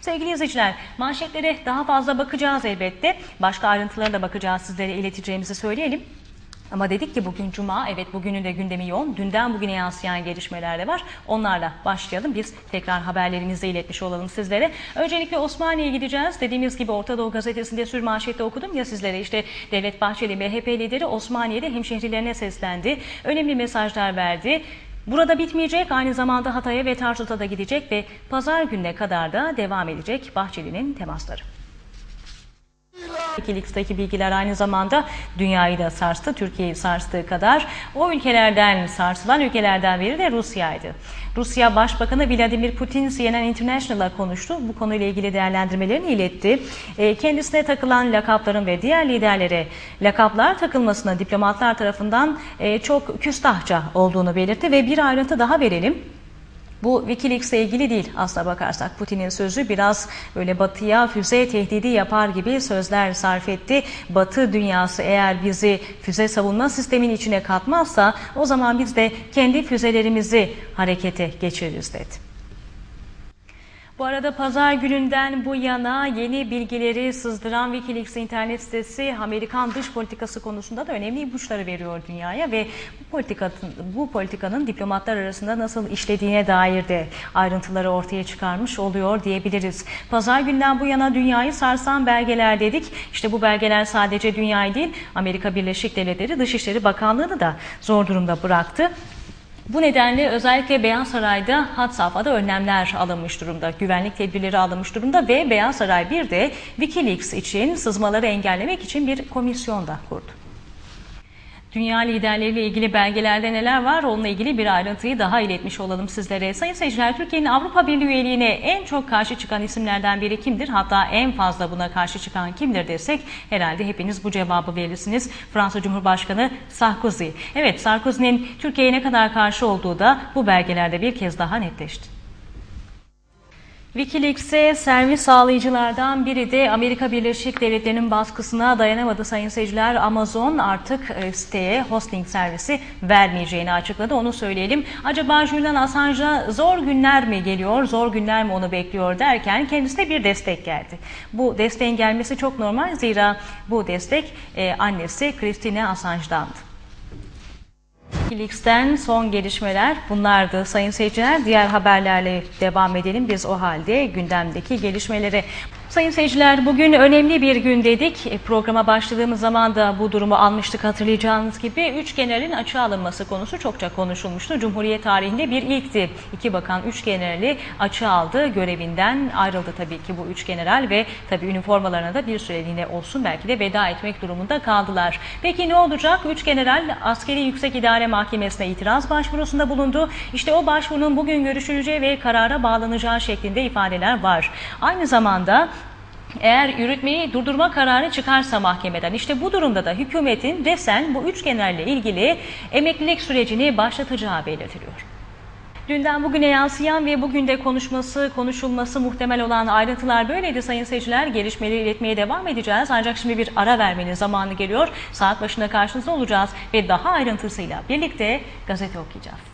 Sevgili izleyiciler, manşetlere daha fazla bakacağız elbette. Başka ayrıntılara da bakacağız sizlere ileteceğimizi söyleyelim. Ama dedik ki bugün Cuma, evet bugünün de gündemi yoğun. Dünden bugüne yansıyan gelişmeler de var. Onlarla başlayalım. Biz tekrar haberlerimizi iletmiş olalım sizlere. Öncelikle Osmaniye'ye gideceğiz. Dediğimiz gibi Orta Doğu Gazetesi'nde sür manşette okudum ya sizlere. işte Devlet Bahçeli MHP lideri Osmaniye'de hemşehrilerine seslendi. Önemli mesajlar verdi. Burada bitmeyecek, aynı zamanda Hatay'a ve Tarsus'a da gidecek ve pazar gününe kadar da devam edecek Bahçeli'nin temasları. Wikileaks'taki bilgiler aynı zamanda dünyayı da sarstı, Türkiye'yi sarstığı kadar. O ülkelerden sarsılan ülkelerden biri de Rusya'ydı. Rusya Başbakanı Vladimir Putin CNN International'a konuştu. Bu konuyla ilgili değerlendirmelerini iletti. E, Kendisine takılan lakapların ve diğer liderlere lakaplar takılmasının diplomatlar tarafından e, çok küstahça olduğunu belirtti ve bir ayrıntı daha verelim. Bu Wikileaks'le ilgili değil aslına bakarsak. Putin'in sözü biraz böyle batıya füze tehdidi yapar gibi sözler sarf etti. Batı dünyası eğer bizi füze savunma sistemin içine katmazsa o zaman biz de kendi füzelerimizi harekete geçiririz dedi. Bu arada pazar gününden bu yana yeni bilgileri sızdıran Wikileaks internet sitesi Amerikan dış politikası konusunda da önemli ipuçları veriyor dünyaya ve bu politikanın, bu politikanın diplomatlar arasında nasıl işlediğine dair de ayrıntıları ortaya çıkarmış oluyor diyebiliriz. Pazar günden bu yana dünyayı sarsan belgeler dedik. İşte bu belgeler sadece dünyayı değil Amerika Birleşik Devletleri Dışişleri Bakanlığı'nı da zor durumda bıraktı. Bu nedenle özellikle Beyaz Saray'da had safhada önlemler alınmış durumda. Güvenlik tedbirleri alınmış durumda ve Beyaz Saray bir de Wikileaks için sızmaları engellemek için bir komisyon da kurdu. Dünya liderleriyle ilgili belgelerde neler var? Onunla ilgili bir ayrıntıyı daha iletmiş olalım sizlere. Sayın seyirciler, Türkiye'nin Avrupa Birliği üyeliğine en çok karşı çıkan isimlerden biri kimdir? Hatta en fazla buna karşı çıkan kimdir desek herhalde hepiniz bu cevabı verirsiniz. Fransa Cumhurbaşkanı Sarkozy. Evet, Sarkozy'nin Türkiye'ye ne kadar karşı olduğu da bu belgelerde bir kez daha netleşti. Wikileaks'e servis sağlayıcılardan biri de Amerika Birleşik Devletleri'nin baskısına dayanamadı sayın seyirciler. Amazon artık e, siteye hosting servisi vermeyeceğini açıkladı. Onu söyleyelim. Acaba Julian Assange'a zor günler mi geliyor, zor günler mi onu bekliyor derken kendisine bir destek geldi. Bu desteğin gelmesi çok normal zira bu destek e, annesi Christine Assange'dandı. Wikileaks'ten son gelişmeler bunlardı sayın seyirciler. Diğer haberlerle devam edelim biz o halde gündemdeki gelişmeleri. Sayın seyirciler bugün önemli bir gün dedik. E, Programa başladığımız zaman da bu durumu almıştık hatırlayacağınız gibi. Üç generalin açığa alınması konusu çokça konuşulmuştu. Cumhuriyet tarihinde bir ilkti. İki bakan üç generali açığa aldı. Görevinden ayrıldı tabii ki bu üç general ve tabii üniformalarına da bir süreliğine olsun belki de veda etmek durumunda kaldılar. Peki ne olacak? Üç general Askeri Yüksek İdare Mahkemesi'ne itiraz başvurusunda bulundu. İşte o başvurunun bugün görüşüleceği ve karara bağlanacağı şeklinde ifadeler var. Aynı zamanda eğer yürütmeyi durdurma kararı çıkarsa mahkemeden işte bu durumda da hükümetin resen bu üç genelle ilgili emeklilik sürecini başlatacağı belirtiliyor. Dünden bugüne yansıyan ve bugün de konuşması, konuşulması muhtemel olan ayrıntılar böyleydi sayın seyirciler. Gelişmeleri iletmeye devam edeceğiz. Ancak şimdi bir ara vermenin zamanı geliyor. Saat başında karşınızda olacağız ve daha ayrıntısıyla birlikte gazete okuyacağız.